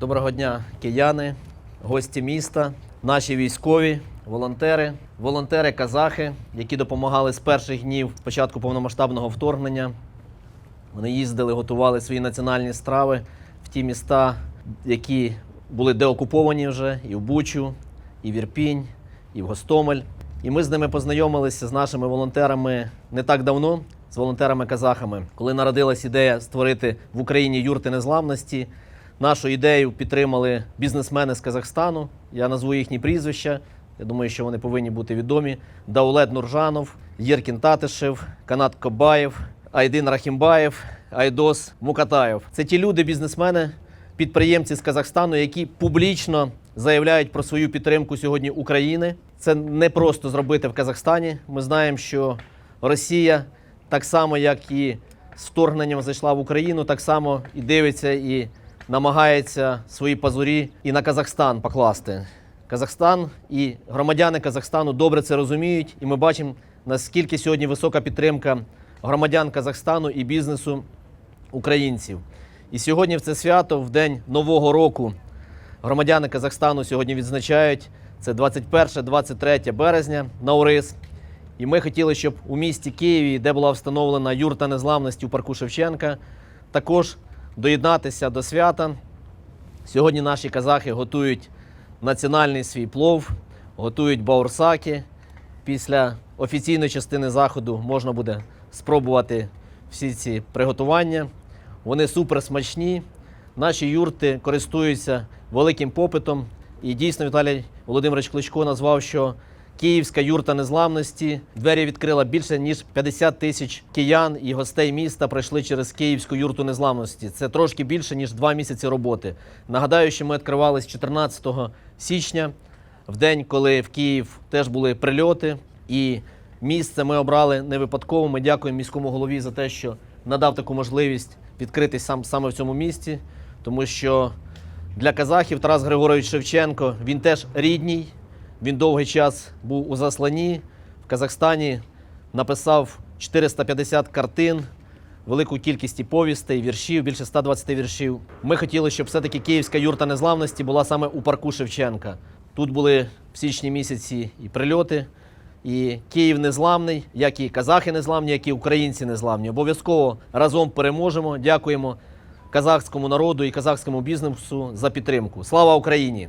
Доброго дня, кияни, гості міста, наші військові, волонтери, волонтери-казахи, які допомагали з перших днів початку повномасштабного вторгнення. Вони їздили, готували свої національні страви в ті міста, які були деокуповані вже і в Бучу, і в Ірпінь, і в Гостомель. І ми з ними познайомилися з нашими волонтерами не так давно, з волонтерами-казахами, коли народилась ідея створити в Україні юрти незламності. Нашу ідею підтримали бізнесмени з Казахстану. Я назву їхні прізвища. Я думаю, що вони повинні бути відомі. Даулет Нуржанов, Єркін Татишев, Канат Кобаєв, Айдин Рахімбаєв, Айдос Мукатаєв. Це ті люди, бізнесмени, підприємці з Казахстану, які публічно заявляють про свою підтримку сьогодні України. Це не просто зробити в Казахстані. Ми знаємо, що Росія так само, як і з вторгненням зайшла в Україну, так само і дивиться і намагається свої пазурі і на Казахстан покласти. Казахстан і громадяни Казахстану добре це розуміють, і ми бачимо, наскільки сьогодні висока підтримка громадян Казахстану і бізнесу українців. І сьогодні в це свято, в день Нового року, громадяни Казахстану сьогодні відзначають це 21-23 березня на Урис. І ми хотіли, щоб у місті Києві, де була встановлена юрта незламності у парку Шевченка, також доєднатися до свята. Сьогодні наші казахи готують національний свій плов, готують баурсаки. Після офіційної частини заходу можна буде спробувати всі ці приготування. Вони супер смачні. Наші юрти користуються великим попитом. І дійсно Віталій Володимирович Кличко назвав, що Київська юрта незламності двері відкрила більше ніж 50 тисяч киян і гостей міста пройшли через Київську юрту незламності. Це трошки більше ніж два місяці роботи. Нагадаю, що ми відкривались 14 січня, в день, коли в Київ теж були прильоти. І місце ми обрали не випадково. Ми дякуємо міському голові за те, що надав таку можливість відкритись сам саме в цьому місті, тому що для казахів Тарас Григорович Шевченко він теж рідній. Він довгий час був у засланні в Казахстані, написав 450 картин, велику кількість і повістей, віршів, більше 120 віршів. Ми хотіли, щоб все-таки Київська юрта незламності була саме у парку Шевченка. Тут були в січні місяці і прильоти, і Київ незламний, як і казахи незламні, як і українці незламні. Обов'язково разом переможемо. Дякуємо казахському народу і казахському бізнесу за підтримку. Слава Україні!